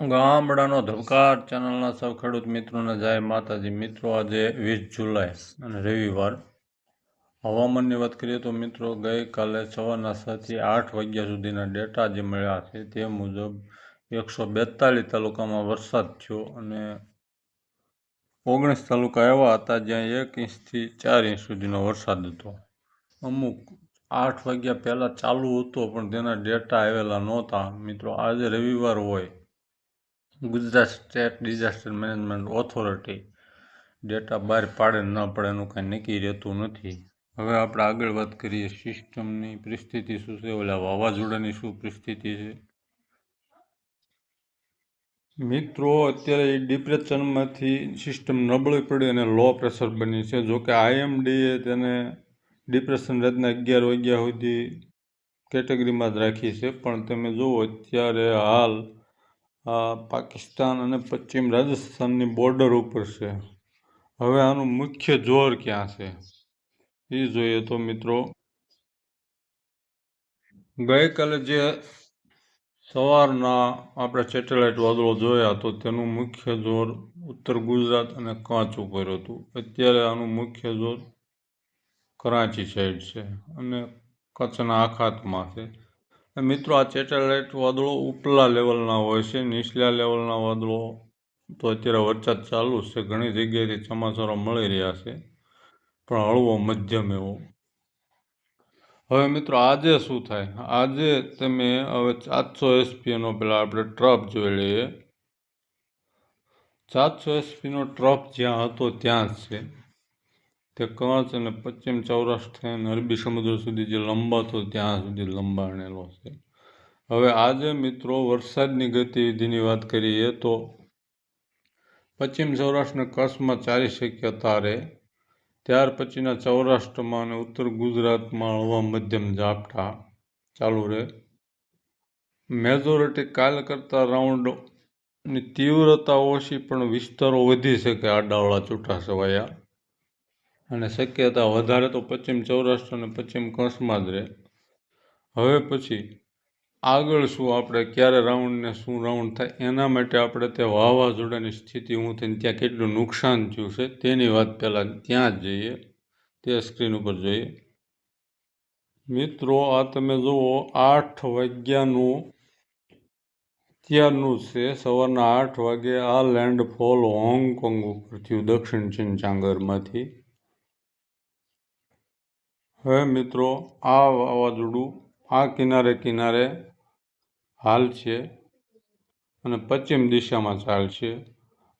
ગામડાનો ધબકાર ચેનલના સૌ ખેડૂત મિત્રોને જાય માતાજી મિત્રો, આજે વીસ જુલાઈ અને રવિવાર. હવામાનની વાત કરીએ તો મિત્રો, ગઈકાલે સવારના સાતથી આઠ વાગ્યા સુધીના ડેટા જે મળ્યા છે તે મુજબ એકસો બેતાલીસ તાલુકામાં વરસાદ થયો અને ઓગણીસ તાલુકા એવા હતા જ્યાં એક ઇંચથી ચાર ઇંચ સુધીનો વરસાદ હતો. અમુક આઠ વાગ્યા પહેલાં ચાલુ હતો પણ તેના ડેટા આવેલા નહોતા. મિત્રો, આજે રવિવાર હોય Gujarat state disaster management authority data બહાર પાડે ન પડે એનું કાંઈ નક્કી રહેતું નથી. હવે આપણે આગળ વાત કરીએ સિસ્ટમની પરિસ્થિતિ શું છે, ઓલા વાવાઝોડાની શું પરિસ્થિતિ છે? મિત્રો, અત્યારે ડિપ્રેશનમાંથી સિસ્ટમ નબળી પડી અને લો પ્રેશર બની છે. જોકે આઈએમડીએ તેને ડિપ્રેશન રાતના અગિયાર વાગ્યા સુધી કેટેગરીમાં જ રાખી છે. પણ તમે જુઓ, અત્યારે હાલ પાકિસ્તાન અને પશ્ચિમ રાજસ્થાનની બોર્ડર ઉપર છે. હવે આનું મુખ્ય જોર ક્યાં છે? એ જોઈએ તો મિત્રો, ગઈકાલે જે સવારના આપણે સેટેલાઇટ વાદળો જોયા તો તેનું મુખ્ય જોર ઉત્તર ગુજરાત અને કાંચ ઉપર હતું. અત્યારે આનું મુખ્ય જોર કરાચી સાઈડ છે અને કચ્છના આખાતમાં છે. મિત્રો, આ સેટેલાઇટ વાદળો ઉપલા લેવલના હોય છે, નીચલા લેવલના વાદળો તો અત્યારે વરસાદ ચાલુ છે. ઘણી જગ્યાએથી સમાચારો મળી રહ્યા છે, પણ હળવો મધ્યમ એવો. હવે મિત્રો, આજે શું થાય? આજે તમે હવે સાતસો એસપીનો પેલા આપણે ટ્રફ જોઈ લઈએ. સાતસો એસપીનો ટ્રફ જ્યાં હતો ત્યાં જ છે. તે કચ્છ અને પશ્ચિમ સૌરાષ્ટ્ર અને અરબી સમુદ્ર સુધી જે લંબાતો ત્યાં સુધી લંબાણેલો છે. હવે આજે મિત્રો વરસાદની ગતિવિધિની વાત કરીએ તો પશ્ચિમ સૌરાષ્ટ્રને કચ્છમાં ચારી શક્યતા રહે ત્યાર પછીના સૌરાષ્ટ્રમાં અને ઉત્તર ગુજરાતમાં હળવા મધ્યમ ઝાપટા ચાલુ રહે. મેજોરિટી કાલ કરતાં રાઉન્ડની તીવ્રતા ઓછી, પણ વિસ્તારો વધી શકે, આડાવાળા છૂટા છવાયા. અને શક્યતા વધારે તો પશ્ચિમ સૌરાષ્ટ્ર અને પશ્ચિમ કચ્છમાં જ રહે. હવે પછી, આગળ શું આપણે, ક્યારે રાઉન્ડ ને શું રાઉન્ડ થાય, એના માટે આપણે તે વાવાઝોડાની સ્થિતિ હું થઈને ત્યાં કેટલું નુકસાન થયું છે, તેની વાત પહેલાં ત્યાં જ જઈએ, તે સ્ક્રીન ઉપર જોઈએ. મિત્રો, આ તમે જુઓ, આઠ વાગ્યાનું, અત્યારનું છે, સવારના આઠ વાગે આ લેન્ડફોલ હોંગકોંગ ઉપર થયું, દક્ષિણ ચીન ચાંગરમાંથી હવે મિત્રો આ વાવાઝોડું આ કિનારે કિનારે હાલ છે અને પશ્ચિમ દિશામાં ચાલશે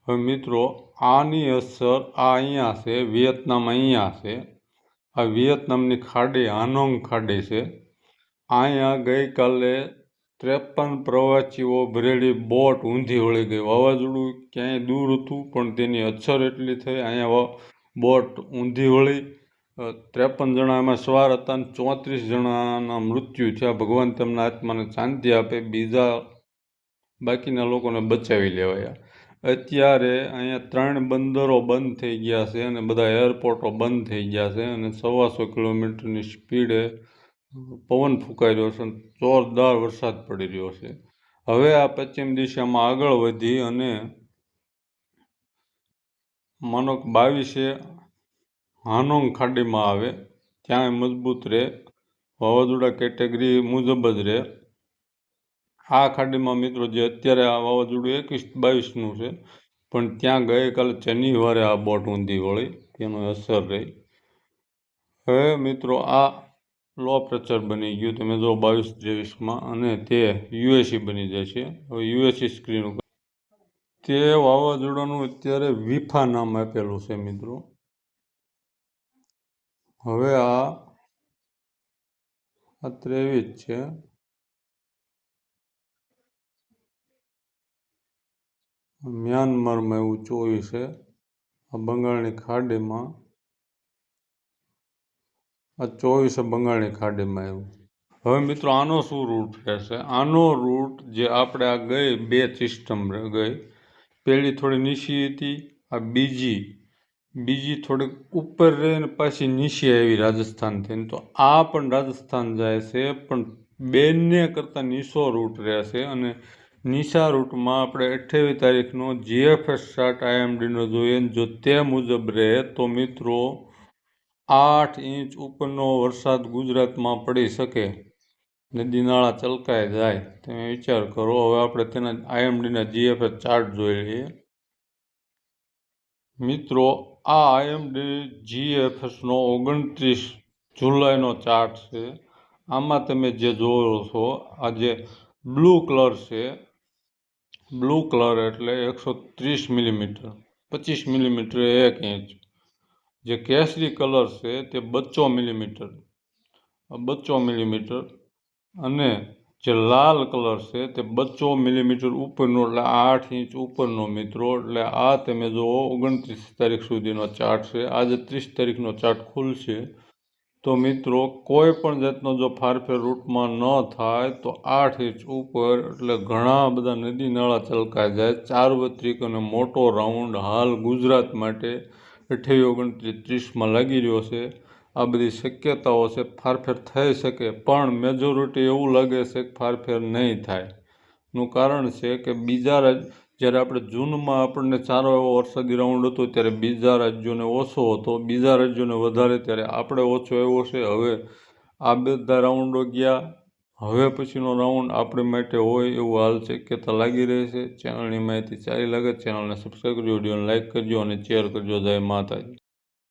હવે મિત્રો, આની અસર આ અહીંયા છે, વિયેતનામ અહીંયા છે. આ વિયેતનામની ખાડી હાનોંગ ખાડી છે. અહીંયા ગઈકાલે ત્રેપન પ્રવાસીઓ ભરેલી બોટ ઊંધી વળી ગઈ. વાવાઝોડું ક્યાંય દૂર હતું, પણ તેની અસર એટલી થઈ, અહીંયા બોટ ઊંધી વળી ત્રેપન જણા એમાં સવાર હતા અને ચોત્રીસ જણાના મૃત્યુ થયા. ભગવાન તેમના આત્માને શાંતિ આપે, બીજા બાકીના લોકોને બચાવી લેવાયા. અત્યારે અહીંયા ત્રણ બંદરો બંધ થઈ ગયા છે અને બધા એરપોર્ટો બંધ થઈ ગયા છે અને સવાસો કિલોમીટરની સ્પીડે પવન ફૂંકાઈ રહ્યો છે અને જોરદાર વરસાદ પડી રહ્યો છે. હવે આ પશ્ચિમ દિશામાં આગળ વધી અને માનો બાવીસે હાનોંગ ખાડીમાં આવે ત્યાં મજબૂત રહે, વાવાઝોડા કેટેગરી મુજબ જ રહે. આ ખાડીમાં મિત્રો જે અત્યારે આ વાવાઝોડું એકવીસ બાવીસનું છે, પણ ત્યાં ગઈકાલે શનિવારે આ બોટ ઊંધી વળી, તેનો અસર રહી. હવે મિત્રો આ લો પ્રેશર બની ગયું, તમે જો બાવીસ ત્રેવીસમાં અને તે યુએસી બની જશે હવે યુએસી સ્ક્રીન ઉપર. તે વાવાઝોડાનું અત્યારે વિફા નામ આપેલું છે મિત્રો. હવે આ આ ત્રેવીસ છે. મ્યાનમારમાં એવું ચોવીસ છે. આ બંગાળની ખાડીમાં, આ ચોવીસ બંગાળની ખાડીમાં આવ્યું હવે મિત્રો આનો શું રૂટ રહેશે? આનો રૂટ જે આપણે આ ગઈ બે સિસ્ટમ ગઈ, પહેલી થોડી નીચી હતી, આ બીજી બીજી થોડીક ઉપર રહે ને પાછી નીચે આવી થઈને, તો આ પણ રાજસ્થાન જાય છે, પણ બેને કરતાં નીચો રૂટ રહેશે અને નિશા રૂટમાં આપણે અઠ્યાવીસ તારીખનો જીએફએસ ચાર્ટ આઈએમડીનો જોઈએ જો તે મુજબ રહે, તો મિત્રો આઠ ઇંચ ઉપરનો વરસાદ ગુજરાતમાં પડી શકે. નદી નાળા ચલકાઈ જાય. તમે વિચાર કરો, હવે આપણે તેના આઈએમડીના જીએફએસ ચાર્ટ જોઈ લઈએ. મિત્રો આ આઈએમડી જીએફએસનો ઓગણત્રીસ જુલાઈનો ચાર્ટ છે. આમાં તમે જે જોયો છો, આ જે બ્લુ કલર છે, બ્લુ કલર એટલે એકસો ત્રીસ મિલીમીટર, પચીસ મિલીમીટર એક ઇંચ. જે કેસરી કલર છે તે બચ્ચો મિલીમીટર બચ્ચો મિલીમીટર અને જે લાલ કલર છે તે બચ્ચો મિલીમીટર ઉપરનો એટલે આઠ ઇંચ ઉપરનો મિત્રો, એટલે આ તમે જુઓ ઓગણત્રીસ તારીખ સુધીનો ચાર્ટ છે, આજે ત્રીસ તારીખનો ચાર્ટ ખુલશે. તો મિત્રો, કોઈ પણ જાતનો જો ફારફેર રૂટમાં ન થાય, તો આઠ ઇંચ ઉપર એટલે ઘણા બધા નદી નાળા છલકાઈ જાય. સાર્વત્રિક અને મોટો રાઉન્ડ હાલ ગુજરાત માટે અઠ્યાવીસ ઓગણત્રીસ ત્રીસમાં લાગી રહ્યો છે. આ બધી શક્યતાઓ છે, ફારફેર થઈ શકે, પણ મેજોરિટી એવું લાગે છે કે ફારફેર નહીં થાય. નું કારણ છે કે બીજા રાજ, જ્યારે આપણે જૂનમાં આપણને સારો એવો વરસાદી રાઉન્ડ હતો, ત્યારે બીજા રાજ્યોને ઓછો હતો, બીજા રાજ્યોને વધારે, ત્યારે આપણે ઓછો એવો છે. હવે આ બધા રાઉન્ડો ગયા, હવે પછીનો રાઉન્ડ આપણે માટે હોય એવું હાલ શક્યતા લાગી રહે છે. ચેનલની માહિતી સારી લાગે, ચેનલને સબસ્ક્રાઈબ કરજો વિડીયોને લાઇક કરજો અને શેર કરજો. જય માતાજી.